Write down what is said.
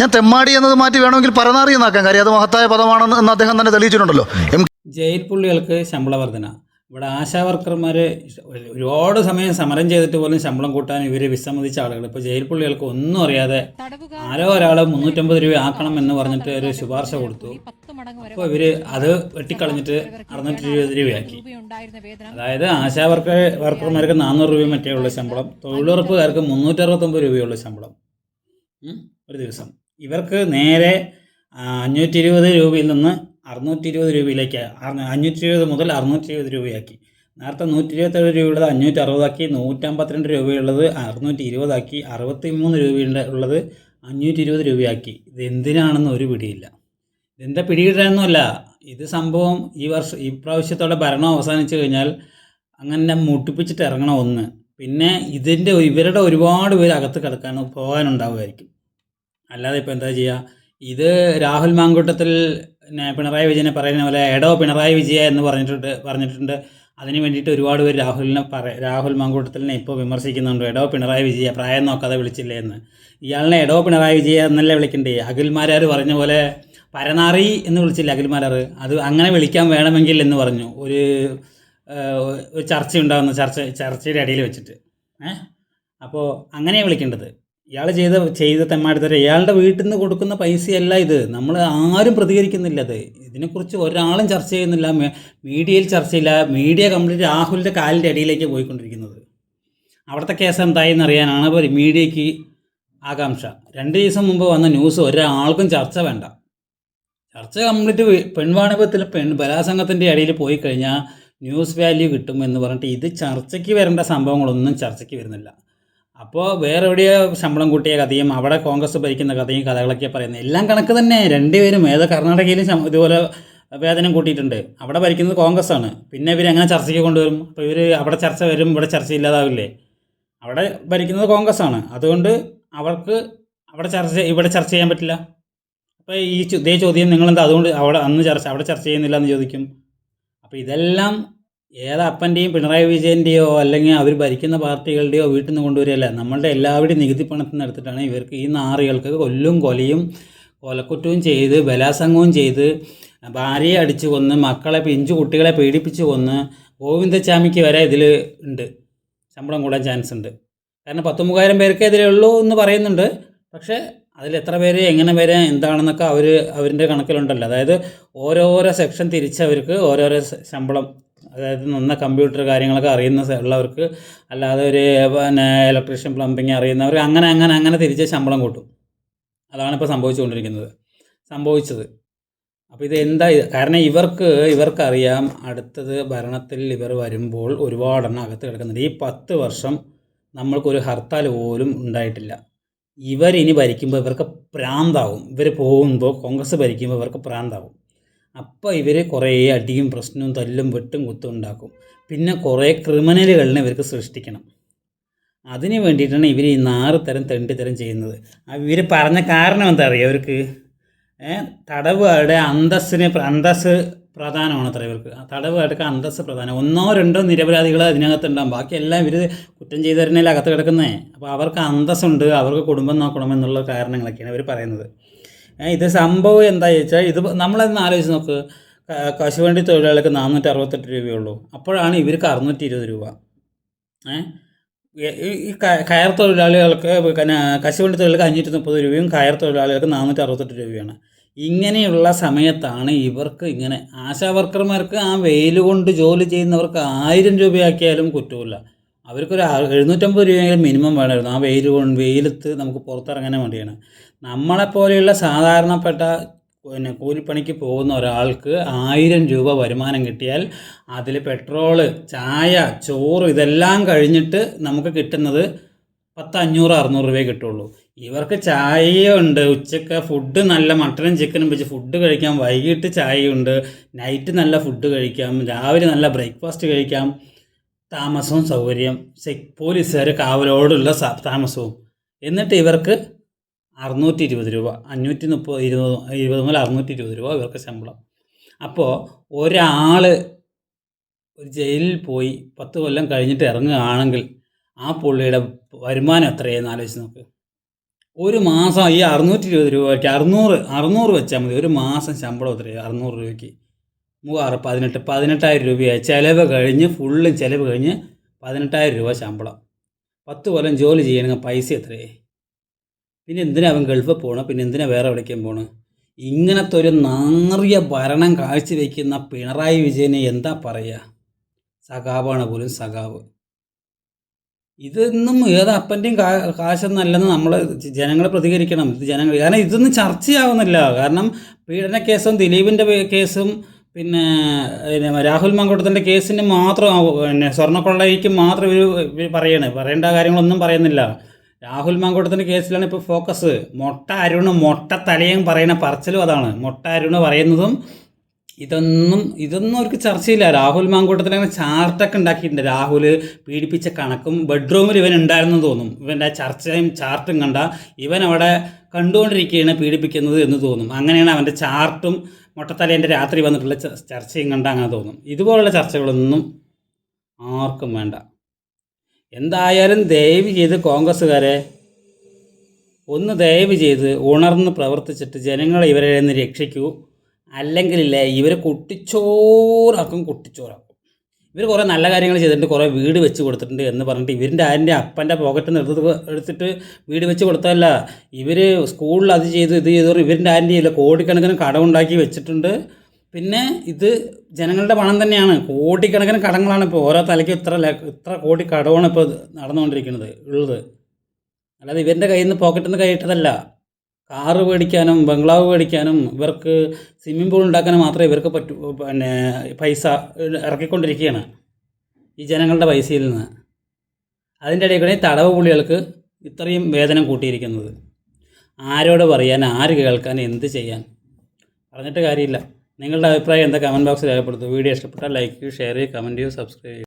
ഞാൻ തെമ്മാടി എന്നത് മാറ്റി വേണമെങ്കിൽ പരനാറി എന്നാക്കാൻ കാര്യം അത് മഹത്തായ പദമാണെന്ന് എന്ന് അദ്ദേഹം തന്നെ തെളിയിച്ചിട്ടുണ്ടല്ലോ. എം ജയിൽ പുള്ളികൾക്ക് ശമ്പള വർധന. ഇവിടെ ആശാ വർക്കർമാർ ഒരുപാട് സമയം സമരം ചെയ്തിട്ട് പോലും ശമ്പളം കൂട്ടാൻ ഇവർ വിസമ്മതിച്ച ആളുകൾ. ഇപ്പോൾ ജയിൽ പുള്ളികൾക്ക് ഒന്നും അറിയാതെ ആരോ ഒരാൾ മുന്നൂറ്റമ്പത് രൂപ ആക്കണം എന്ന് പറഞ്ഞിട്ട് ഒരു ശുപാർശ കൊടുത്തു. അപ്പോൾ ഇവർ അത് വെട്ടിക്കളഞ്ഞിട്ട് അറുന്നൂറ്റി ഇരുപത് രൂപയാക്കി. അതായത് ആശാ വർക്കർ വർക്കർമാർക്ക് നാനൂറ് രൂപ മറ്റേ ഉള്ള ശമ്പളം തൊഴിലുറപ്പുകാർക്ക് മുന്നൂറ്ററുപത്തൊമ്പത് രൂപയുള്ള ശമ്പളം. ഒരു ദിവസം. ഇവർക്ക് നേരെ അഞ്ഞൂറ്റി ഇരുപത് രൂപയിൽ നിന്ന് അറുന്നൂറ്റി ഇരുപത് രൂപയിലേക്ക് അഞ്ഞൂറ്റി ഇരുപത് മുതൽ അറുന്നൂറ്റി ഇരുപത് രൂപയാക്കി. നേരത്തെ നൂറ്റി ഇരുപത്തേഴ് രൂപയുള്ളത് അഞ്ഞൂറ്റി അറുപതാക്കി നൂറ്റമ്പത്തിരണ്ട് രൂപയുള്ളത് അറുന്നൂറ്റി ഇരുപതാക്കി അറുപത്തി മൂന്ന് രൂപയുടെ ഉള്ളത് അഞ്ഞൂറ്റി ഇരുപത് രൂപയാക്കി. ഇത് എന്തിനാണെന്ന് ഒരു പിടിയില്ല. ഇതെന്താ പിടികിട്ടാനൊന്നുമല്ല ഇത് സംഭവം ഈ വർഷം ഈ പ്രാവശ്യത്തോടെ ഭരണം അവസാനിച്ചു കഴിഞ്ഞാൽ അങ്ങനെ മുട്ടിപ്പിച്ചിട്ട് ഇറങ്ങണം ഒന്ന്. പിന്നെ ഇതിന്റെ ഇവരുടെ ഒരുപാട് പേര് അകത്ത് കിടക്കാൻ പോകാനുണ്ടാവുമായിരിക്കും. അല്ലാതെ ഇപ്പോൾ എന്താ ചെയ്യുക ഇത് രാഹുൽ മാങ്കൂട്ടത്തിൽ പിണറായി വിജയനെ പറയുന്ന പോലെ എടോ പിണറായി വിജയ എന്ന് പറഞ്ഞിട്ടുണ്ട് പറഞ്ഞിട്ടുണ്ട്. അതിന് വേണ്ടിയിട്ട് ഒരുപാട് പേര് രാഹുലിനെ പറ രാഹുൽ മാങ്കൂട്ടത്തിലിനെ ഇപ്പോൾ വിമർശിക്കുന്നുണ്ട്. എടോ പിണറായി വിജയ പ്രായം നോക്കാതെ വിളിച്ചില്ലേ എന്ന്. ഇയാളിനെ എടോ പിണറായി വിജയ എന്നല്ലേ വിളിക്കണ്ടേ? അഖിൽമാരാർ പറഞ്ഞ പോലെ പരനാറി എന്ന് വിളിച്ചില്ല അഖിൽമാരാർ? അത് അങ്ങനെ വിളിക്കാൻ വേണമെങ്കിൽ എന്ന് പറഞ്ഞു. ഒരു ചർച്ച ഉണ്ടാകുന്ന ചർച്ച ചർച്ചയുടെ ഇടയിൽ വെച്ചിട്ട്. ഏഹ് അപ്പോൾ അങ്ങനെയാണ് വിളിക്കേണ്ടത്. ഇയാൾ ചെയ്ത ചെയ്ത തെമ്മാടിത്തരം ഇയാളുടെ വീട്ടിൽ നിന്ന് കൊടുക്കുന്ന പൈസയല്ല ഇത്. നമ്മൾ ആരും പ്രതികരിക്കുന്നില്ല അത്. ഇതിനെക്കുറിച്ച് ഒരാളും ചർച്ച ചെയ്യുന്നില്ല. മീഡിയയിൽ ചർച്ചയില്ല. മീഡിയ കംപ്ലീറ്റ് രാഹുലിന്റെ കാലിന്റെ അടിയിലേക്ക് പോയിക്കൊണ്ടിരിക്കുന്നത്. അവിടുത്തെ കേസ് എന്തായെന്ന് അറിയാനാണ് ഒരു മീഡിയയ്ക്ക് ആകാംക്ഷ. രണ്ട് ദിവസം മുമ്പ് വന്ന ന്യൂസ് ഒരാൾക്കും ചർച്ച വേണ്ട. ചർച്ച കംപ്ലീറ്റ് പെൺവാണിഭത്തിൽ പെൺ ബലാസംഗത്തിന്റെ ഇടയിൽ പോയി കഴിഞ്ഞാൽ ന്യൂസ് വാല്യൂ കിട്ടും എന്ന് പറഞ്ഞിട്ട് ഇത് ചർച്ചയ്ക്ക് വരേണ്ട സംഭവങ്ങളൊന്നും ചർച്ചയ്ക്ക് വരുന്നില്ല. അപ്പോൾ വേറെ എവിടെയോ ശമ്പളം കൂട്ടിയ കഥയും അവിടെ കോൺഗ്രസ് ഭരിക്കുന്ന കഥയും കഥകളൊക്കെ പറയുന്നത്? എല്ലാം കണക്ക് തന്നെ. രണ്ടുപേരും ഏതോ കർണാടകയിലും ഇതുപോലെ വേതനം കൂട്ടിയിട്ടുണ്ട്. അവിടെ ഭരിക്കുന്നത് കോൺഗ്രസ് ആണ് പിന്നെ ഇവർ എങ്ങനെ ചർച്ചയ്ക്ക് കൊണ്ടുവരും? അപ്പോൾ ഇവർ അവിടെ ചർച്ച വരും ഇവിടെ ചർച്ച ഇല്ലാതാവില്ലേ? അവിടെ ഭരിക്കുന്നത് കോൺഗ്രസ് ആണ് അതുകൊണ്ട് അവർക്ക് അവിടെ ചർച്ച ഇവിടെ ചർച്ച ചെയ്യാൻ പറ്റില്ല. അപ്പോൾ ഈ ഇതേ ചോദ്യം നിങ്ങളെന്താ? അതുകൊണ്ട് അവിടെ അന്ന് ചർച്ച അവിടെ ചർച്ച ചെയ്യുന്നില്ല എന്ന് ചോദിക്കും. അപ്പോൾ ഇതെല്ലാം ഏത് അപ്പന്റെയും പിണറായി വിജയന്റെയോ അല്ലെങ്കിൽ അവർ ഭരിക്കുന്ന പാർട്ടികളുടെയോ വീട്ടിൽ നിന്ന് കൊണ്ടുവരികയല്ല. നമ്മളുടെ എല്ലാവരുടെയും നികുതി പണത്തിൽ നിന്ന് എടുത്തിട്ടാണ് ഇവർക്ക് ഈ നാറികൾക്ക് കൊല്ലും കൊലയും കൊലക്കുറ്റവും ചെയ്ത് ബലാസംഗവും ചെയ്ത് ഭാര്യയെ അടിച്ചു കൊന്ന് മക്കളെ പിഞ്ചു കുട്ടികളെ പീഡിപ്പിച്ച് കൊന്ന് ഗോവിന്ദച്ചാമിക്ക് വരെ ഇതിൽ ഉണ്ട്. ശമ്പളം കൂടാൻ ചാൻസ് ഉണ്ട്. കാരണം പത്ത് പേർക്ക് എതിരെ ഉള്ളൂ എന്ന് പറയുന്നുണ്ട്. പക്ഷേ അതിൽ എത്ര പേര് എങ്ങനെ പേര് എന്താണെന്നൊക്കെ അവർ അവരിന്റെ കണക്കിലുണ്ടല്ലോ. അതായത് ഓരോരോ സെക്ഷൻ തിരിച്ചവർക്ക് ഓരോരോ ശമ്പളം അതായത് നന്ന കമ്പ്യൂട്ടർ കാര്യങ്ങളൊക്കെ അറിയുന്ന ഉള്ളവർക്ക് അല്ലാതെ ഒരു പിന്നെ ഇലക്ട്രീഷ്യൻ പ്ലംബിങ് അറിയുന്നവർ അങ്ങനെ അങ്ങനെ അങ്ങനെ തിരിച്ച് ശമ്പളം കൂട്ടും. അതാണ് ഇപ്പോൾ സംഭവിച്ചുകൊണ്ടിരിക്കുന്നത്. സംഭവിച്ചത്. അപ്പോൾ ഇത് എന്താ? കാരണം ഇവർക്ക് ഇവർക്കറിയാം അടുത്തത് ഭരണത്തിൽ ഇവർ വരുമ്പോൾ ഒരുപാടെണ്ണം അകത്ത് കിടക്കുന്നുണ്ട്. ഈ പത്ത് വർഷം നമ്മൾക്കൊരു ഹർത്താൽ പോലും ഉണ്ടായിട്ടില്ല. ഇവരിനി ഭരിക്കുമ്പോൾ ഇവർക്ക് പ്രാന്താവും. ഇവർ പോകുമ്പോൾ കോൺഗ്രസ് ഭരിക്കുമ്പോൾ ഇവർക്ക് പ്രാന്താവും. അപ്പോൾ ഇവർ കുറേ അടിയും പ്രശ്നവും തല്ലും വെട്ടും കുത്തും ഉണ്ടാക്കും. പിന്നെ കുറേ ക്രിമിനലുകളിനെ ഇവർക്ക് സൃഷ്ടിക്കണം. അതിന് വേണ്ടിയിട്ടാണ് ഇവർ ഈ നാറ് തരം തെണ്ടിത്തരം ചെയ്യുന്നത്. ഇവർ പറഞ്ഞ കാരണം എന്താ അറിയുക ഇവർക്ക്? തടവുകാരുടെ അന്തസ്സിന് അന്തസ് പ്രധാനമാണ് അത്ര ഇവർക്ക്. തടവുകാർക്ക് അന്തസ് പ്രധാനം. ഒന്നോ രണ്ടോ നിരപരാധികൾ അതിനകത്തുണ്ടാകും ബാക്കിയെല്ലാം ഇവർ കുറ്റം ചെയ്തവരനല്ലേ അകത്ത് കിടക്കുന്നേ? അപ്പോൾ അവർക്ക് അന്തസ്സുണ്ട് അവർക്ക് കുടുംബം നോക്കണം എന്നുള്ള കാരണങ്ങളൊക്കെയാണ് ഇവർ പറയുന്നത്. ഇത് സംഭവം എന്താ ചോദിച്ചാൽ ഇത് നമ്മളതൊന്ന് ആലോചിച്ച് നോക്ക്. കശുവണ്ടി തൊഴിലാളികൾക്ക് നാനൂറ്റി അറുപത്തെട്ട് രൂപയുള്ളൂ. അപ്പോഴാണ് ഇവർക്ക് അറുന്നൂറ്റി ഇരുപത് രൂപ. ഈ- കയർ തൊഴിലാളികൾക്ക് കശുവണ്ടി തൊഴിലാളികൾക്ക് അഞ്ഞൂറ്റി മുപ്പത് രൂപയും കയർ തൊഴിലാളികൾക്ക് നാനൂറ്റി അറുപത്തെട്ട് രൂപയാണ്. ഇങ്ങനെയുള്ള സമയത്താണ് ഇവർക്ക് ഇങ്ങനെ ആശാ വർക്കർമാർക്ക് ആ വെയിൽ കൊണ്ട് ജോലി ചെയ്യുന്നവർക്ക് ആയിരം രൂപയാക്കിയാലും കുറ്റമില്ല അവർക്കൊരു എഴുന്നൂറ്റമ്പത് രൂപയെങ്കിലും മിനിമം വേണമായിരുന്നു. ആ വെയിൽ കൊണ്ട് വെയിലത്ത് നമുക്ക് പുറത്തിറങ്ങാൻ വേണ്ടിയാണ്. നമ്മളെപ്പോലെയുള്ള സാധാരണപ്പെട്ട പിന്നെ കൂലിപ്പണിക്ക് പോകുന്ന ഒരാൾക്ക് ആയിരം രൂപ വരുമാനം കിട്ടിയാൽ അതിൽ പെട്രോൾ ചായ ചോറ് ഇതെല്ലാം കഴിഞ്ഞിട്ട് നമുക്ക് കിട്ടുന്നത് പത്ത് അഞ്ഞൂറ് അറുന്നൂറ് രൂപയെ കിട്ടുള്ളൂ. ഇവർക്ക് ചായയുണ്ട് ഉച്ചയ്ക്ക് ഫുഡ് നല്ല മട്ടനും ചിക്കനും വെച്ച് ഫുഡ് കഴിക്കാം. വൈകിട്ട് ചായയുണ്ട് നൈറ്റ് നല്ല ഫുഡ് കഴിക്കാം. രാവിലെ നല്ല ബ്രേക്ക്ഫാസ്റ്റ് കഴിക്കാം. താമസവും സൗകര്യം പോലീസുകാർ കാവലോടുള്ള താമസവും. എന്നിട്ട് ഇവർക്ക് അറുന്നൂറ്റി ഇരുപത് രൂപ അഞ്ഞൂറ്റി മുപ്പത് ഇരുപത് ഇരുപത് മുതൽ അറുന്നൂറ്റി ഇരുപത് രൂപ ഇവർക്ക് ശമ്പളം. അപ്പോൾ ഒരാൾ ഒരു ജയിലിൽ പോയി പത്ത് കൊല്ലം കഴിഞ്ഞിട്ട് ഇറങ്ങുകയാണെങ്കിൽ ആ പുള്ളിയുടെ വരുമാനം എത്രയെന്ന് ആലോചിച്ച് നോക്ക്. ഒരു മാസം ഈ അറുന്നൂറ്റി ഇരുപത് രൂപയ്ക്ക് അറുന്നൂറ് അറുന്നൂറ് വെച്ചാൽ മതി. ഒരു മാസം ശമ്പളം എത്രയാണ് അറുന്നൂറ് രൂപയ്ക്ക്. മൂവാറ് പതിനെട്ട് പതിനെട്ടായിരം രൂപയായി. ചിലവ് കഴിഞ്ഞ് ഫുള്ളും ചിലവ് കഴിഞ്ഞ് പതിനെട്ടായിരം രൂപ ശമ്പളം. പത്ത് കൊല്ലം ജോലി ചെയ്യണമെങ്കിൽ പൈസ എത്രയായി? പിന്നെ എന്തിനാ അവൻ ഗൾഫിൽ പോകണം പിന്നെ എന്തിനാ വേറെ എവിടേക്കും പോകണം ഇങ്ങനത്തെ ഒരു നാറിയ ഭരണം കാഴ്ചവെക്കുന്ന പിണറായി വിജയനെ എന്താ പറയുക സഖാവാണ് പോലും സഖാവ്. ഇതൊന്നും ഏത് അപ്പന്റെയും കാ കാശൊന്നല്ലെന്ന് നമ്മൾ ജനങ്ങളെ പ്രതികരിക്കണം. ഇത് ജനങ്ങൾ കാരണം ഇതൊന്നും ചർച്ചയാവുന്നില്ല. കാരണം പീഡന കേസും ദിലീപിന്റെ കേസും പിന്നെ രാഹുൽ മങ്കോട്ടത്തിന്റെ കേസിന് മാത്രം പിന്നെ സ്വർണക്കൊള്ളയ്ക്ക് മാത്രം ഇവർ ഇവർ പറയേണ്ട കാര്യങ്ങളൊന്നും പറയുന്നില്ല. രാഹുൽ മങ്കോട്ടത്തിന്റെ കേസിലാണ് ഇപ്പോൾ ഫോക്കസ് മൊട്ട അരുണ് മൊട്ട തലയും പറയുന്ന പറച്ചിലും അതാണ്. മൊട്ട അരുണ് പറയുന്നതും ഇതൊന്നും ഇതൊന്നും അവർക്ക് ചർച്ചയില്ല. രാഹുൽ മാങ്കൂട്ടത്തിൽ അങ്ങനെ ചാർട്ടൊക്കെ ഉണ്ടാക്കിയിട്ടുണ്ട്. രാഹുൽ പീഡിപ്പിച്ച കണക്കും ബെഡ്റൂമിൽ ഇവൻ ഉണ്ടായിരുന്നു തോന്നും. ഇവന്റെ ചർച്ചയും ചാർട്ടും കണ്ട ഇവൻ അവിടെ കണ്ടുകൊണ്ടിരിക്കുകയാണ് പീഡിപ്പിക്കുന്നത് എന്ന് തോന്നും. അങ്ങനെയാണ് അവന്റെ ചാർട്ടും മൊട്ടത്തലേന്റെ രാത്രി വന്നിട്ടുള്ള ചർച്ചയും കണ്ട അങ്ങനെ തോന്നും. ഇതുപോലുള്ള ചർച്ചകളൊന്നും ആർക്കും വേണ്ട. എന്തായാലും ദയവ് ചെയ്ത് കോൺഗ്രസ്സുകാരെ ഒന്ന് ദയവ് ചെയ്ത് ഉണർന്ന് പ്രവർത്തിച്ചിട്ട് ജനങ്ങളെ ഇവരെ നിന്ന് രക്ഷിക്കൂ. അല്ലെങ്കിലില്ല ഇവരെ കുട്ടിച്ചോറാക്കും കുട്ടിച്ചോറാക്കും. ഇവർ കുറേ നല്ല കാര്യങ്ങൾ ചെയ്തിട്ടുണ്ട് കുറേ വീട് വെച്ച് കൊടുത്തിട്ടുണ്ട് എന്ന് പറഞ്ഞിട്ട് ഇവരിന്റെ ആരിന്റെ അപ്പന്റെ പോക്കറ്റിൽ നിന്ന് എടുത്ത് എടുത്തിട്ട് വീട് വെച്ച് കൊടുത്തതല്ല. ഇവർ സ്കൂളിൽ അത് ചെയ്തു ഇത് ചെയ്തു ഇവരിന്റെ ആരിന്റെ ഇല്ല കോടിക്കണക്കിന് കടമുണ്ടാക്കി വെച്ചിട്ടുണ്ട്. പിന്നെ ഇത് ജനങ്ങളുടെ പണം തന്നെയാണ്. കോടിക്കണക്കിന് കടങ്ങളാണ് ഇപ്പോൾ ഓരോ തലയ്ക്ക് ഇത്ര ഇത്ര കോടി കടമാണ് ഇപ്പോൾ നടന്നുകൊണ്ടിരിക്കുന്നത് ഉള്ളത്. അല്ലാതെ ഇവരുടെ കയ്യിൽ നിന്ന് പോക്കറ്റിൽ നിന്ന് കൈയിട്ടതല്ല. കാറ് മേടിക്കാനും ബംഗ്ലാവ് മേടിക്കാനും ഇവർക്ക് സ്വിമ്മിംഗ് പൂൾ ഉണ്ടാക്കാനും മാത്രമേ ഇവർക്ക് പറ്റൂ പിന്നെ പൈസ ഇറക്കിക്കൊണ്ടിരിക്കുകയാണ് ഈ ജനങ്ങളുടെ പൈസയിൽ നിന്ന്. അതിന്റെ ഇടയിൽ കൂടെ തടവ് പുള്ളികൾക്ക് ഇത്രയും വേതനം കൂട്ടിയിരിക്കുന്നത്. ആരോട് പറയാൻ ആര് കേൾക്കാൻ എന്ത് ചെയ്യാൻ? പറഞ്ഞിട്ട് കാര്യമില്ല. നിങ്ങളുടെ അഭിപ്രായം എന്താ? കമന്റ് ബോക്സിൽ രേഖപ്പെടുത്തുക വീഡിയോ ഇഷ്ടപ്പെട്ടാൽ ലൈക്ക് ചെയ്യൂ ഷെയർ ചെയ്യൂ കമന്റ് ചെയ്യൂ സബ്സ്ക്രൈബ് ചെയ്യൂ